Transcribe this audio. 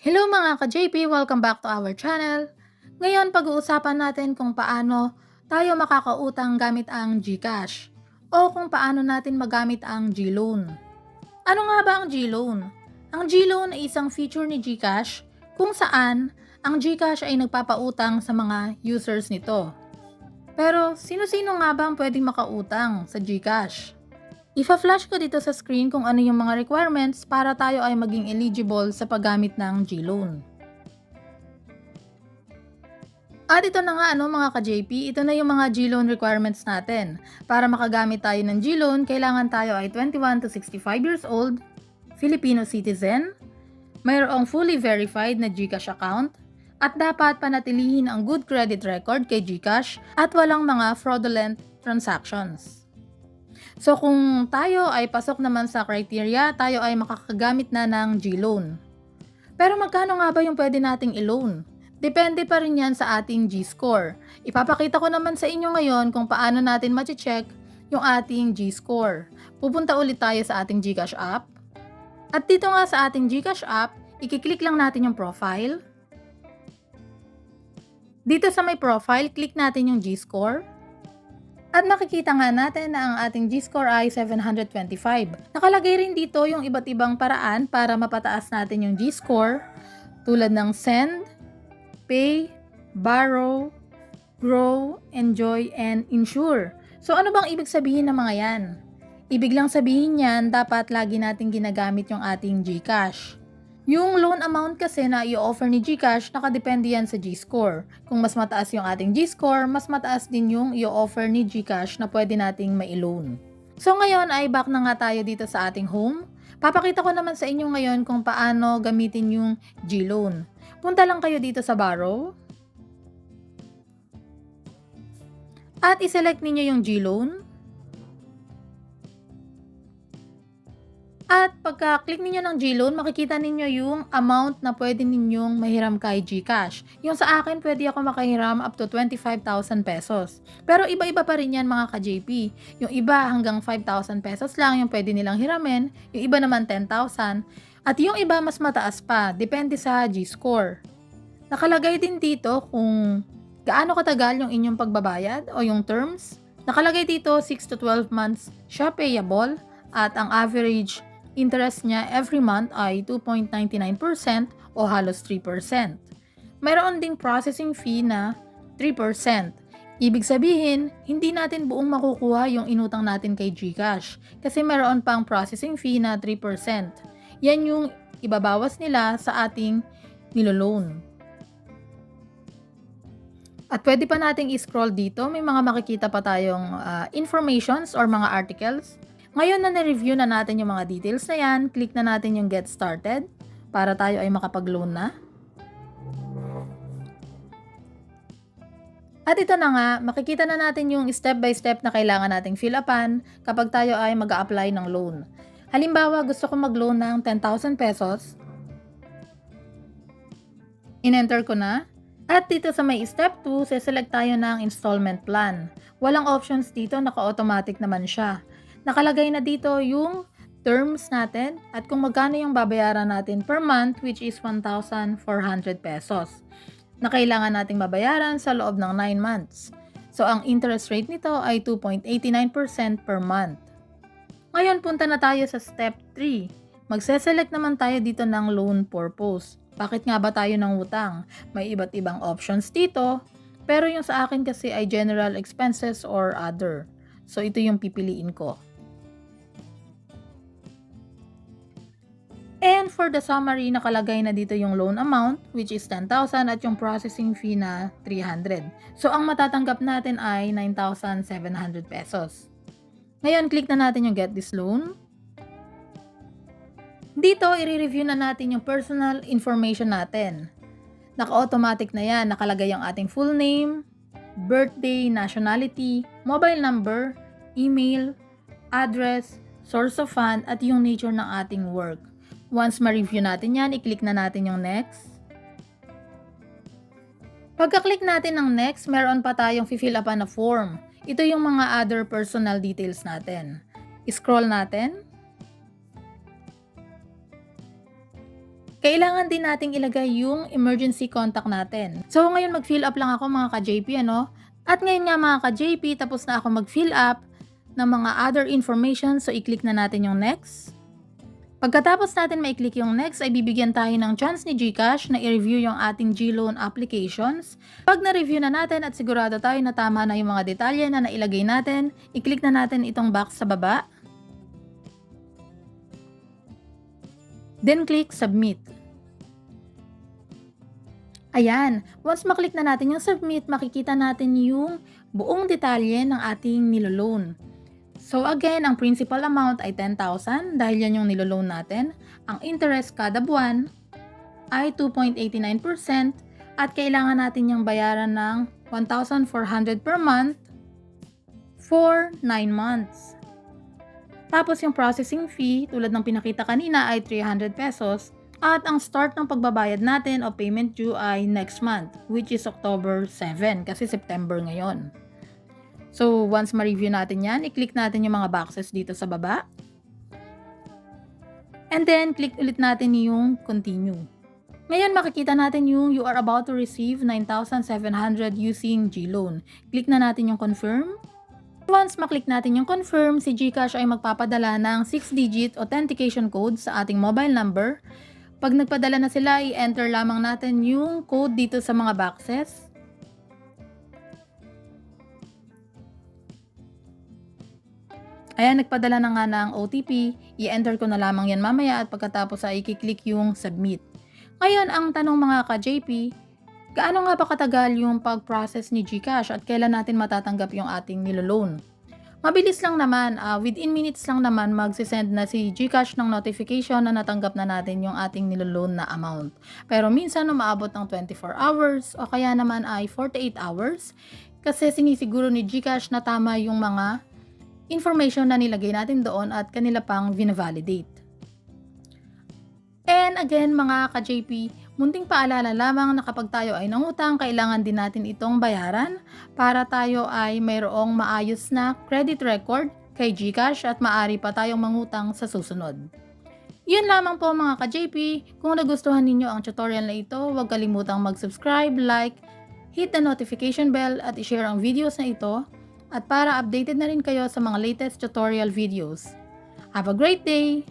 Hello mga ka-JP! Welcome back to our channel. Ngayon, pag-uusapan natin kung paano tayo makakautang gamit ang GCash o kung paano natin magamit ang G-Loan. Ano nga ba ang G-Loan? Ang G-Loan ay isang feature ni GCash kung saan ang GCash ay nagpapautang sa mga users nito. Pero sino-sino nga ba ang pwedeng makautang sa GCash? Ifa-flash ko dito sa screen kung ano yung mga requirements para tayo ay maging eligible sa paggamit ng G-Loan. At ito na nga ano mga ka-JP, ito na yung mga G-Loan requirements natin. Para makagamit tayo ng G-Loan, kailangan tayo ay 21 to 65 years old, Filipino citizen, mayroong fully verified na GCash account, at dapat panatilihin ang good credit record kay GCash at walang mga fraudulent transactions. So kung tayo ay pasok naman sa criteria, tayo ay makakagamit na ng G-loan. Pero magkano nga ba yung pwede nating i-loan? Depende pa rin yan sa ating G-score. Ipapakita ko naman sa inyo ngayon kung paano natin ma-check yung ating G-score. Pupunta ulit tayo sa ating Gcash app. At dito nga sa ating Gcash app, ikiklik lang natin yung profile. Dito sa may profile, click natin yung G-score. At makikita nga natin na ang ating G-score ay 725. Nakalagay rin dito yung iba't ibang paraan para mapataas natin yung G-score tulad ng send, pay, borrow, grow, enjoy, and insure. So ano bang ibig sabihin ng mga yan? Ibig lang sabihin yan, dapat lagi natin ginagamit yung ating GCash. Yung loan amount kasi na i-offer ni GCash, nakadepende yan sa G-score. Kung mas mataas yung ating G-score, mas mataas din yung i-offer ni GCash na pwede nating mai-loan. So ngayon ay back na nga tayo dito sa ating home. Papakita ko naman sa inyo ngayon kung paano gamitin yung G-loan. Punta lang kayo dito sa borrow. At iselect ninyo yung G-loan. At pagka-click ninyo ng G-Loan, makikita ninyo yung amount na pwede ninyong mahiram kay GCash. Yung sa akin, pwede ako makahiram up to 25,000 pesos. Pero iba-iba pa rin yan mga ka-JP. Yung iba hanggang 5,000 pesos lang yung pwede nilang hiramin. Yung iba naman 10,000. At yung iba mas mataas pa, depende sa G-score. Nakalagay din dito kung gaano katagal yung inyong pagbabayad o yung terms. Nakalagay dito 6 to 12 months siya payable at ang average interest niya every month ay 2.99% o halos 3%. Mayroon ding processing fee na 3%. Ibig sabihin, hindi natin buong makukuha yung inutang natin kay GCash kasi mayroon pang processing fee na 3%. Yan yung ibabawas nila sa ating niloloan. At pwede pa nating i-scroll dito, may mga makikita pa tayong uh, informations or mga articles ngayon na na-review na natin yung mga details na yan, click na natin yung get started para tayo ay makapag-loan na. At ito na nga, makikita na natin yung step by step na kailangan nating fill upan kapag tayo ay mag apply ng loan. Halimbawa, gusto ko mag-loan ng 10,000 pesos. In-enter ko na. At dito sa may step 2, seselect tayo ng installment plan. Walang options dito, naka-automatic naman siya nakalagay na dito yung terms natin at kung magkano yung babayaran natin per month which is 1,400 pesos na kailangan nating babayaran sa loob ng 9 months. So ang interest rate nito ay 2.89% per month. Ngayon punta na tayo sa step 3. Magse-select naman tayo dito ng loan purpose. Bakit nga ba tayo ng utang? May iba't ibang options dito, pero yung sa akin kasi ay general expenses or other. So ito yung pipiliin ko. And for the summary, nakalagay na dito yung loan amount, which is 10,000 at yung processing fee na 300. So, ang matatanggap natin ay 9,700 pesos. Ngayon, click na natin yung get this loan. Dito, i-review na natin yung personal information natin. Naka-automatic na yan. Nakalagay yung ating full name, birthday, nationality, mobile number, email, address, source of fund, at yung nature ng ating work. Once ma-review natin yan, i-click na natin yung next. Pagka-click natin ng next, meron pa tayong fill up na form. Ito yung mga other personal details natin. I-scroll natin. kailangan din nating ilagay yung emergency contact natin. So ngayon mag-fill up lang ako mga ka-JP ano. At ngayon nga mga ka-JP, tapos na ako mag-fill up ng mga other information. So i-click na natin yung next. Pagkatapos natin ma-click yung next, ay bibigyan tayo ng chance ni GCash na i-review yung ating G-Loan applications. Pag na-review na natin at sigurado tayo na tama na yung mga detalye na nailagay natin, i-click na natin itong box sa baba. Then click Submit. Ayan, once maklik na natin yung Submit, makikita natin yung buong detalye ng ating niloloan. So again, ang principal amount ay 10,000 dahil yan yung niloloan natin. Ang interest kada buwan ay 2.89% at kailangan natin yung bayaran ng 1,400 per month for 9 months. Tapos yung processing fee, tulad ng pinakita kanina, ay 300 pesos. At ang start ng pagbabayad natin o payment due ay next month, which is October 7, kasi September ngayon. So, once ma-review natin yan, i-click natin yung mga boxes dito sa baba. And then, click ulit natin yung continue. Ngayon, makikita natin yung you are about to receive 9,700 using G-Loan. Click na natin yung confirm. Once maklik natin yung confirm, si GCash ay magpapadala ng 6-digit authentication code sa ating mobile number. Pag nagpadala na sila, i-enter lamang natin yung code dito sa mga boxes. Ayan, nagpadala na nga ng OTP. I-enter ko na lamang yan mamaya at pagkatapos ay i-click yung submit. Ngayon, ang tanong mga ka-JP, gaano nga ba katagal yung pag-process ni GCash at kailan natin matatanggap yung ating niloloan? Mabilis lang naman, uh, within minutes lang naman magsisend na si GCash ng notification na natanggap na natin yung ating niloloan na amount. Pero minsan umaabot ng 24 hours o kaya naman ay 48 hours kasi sinisiguro ni GCash na tama yung mga information na nilagay natin doon at kanila pang vinavalidate. And again mga ka-JP, munting paalala lamang na kapag tayo ay nangutang, kailangan din natin itong bayaran para tayo ay mayroong maayos na credit record kay GCash at maari pa tayong mangutang sa susunod. Yun lamang po mga ka-JP. Kung nagustuhan ninyo ang tutorial na ito, huwag kalimutang mag-subscribe, like, hit the notification bell at i-share ang videos na ito at para updated na rin kayo sa mga latest tutorial videos. Have a great day!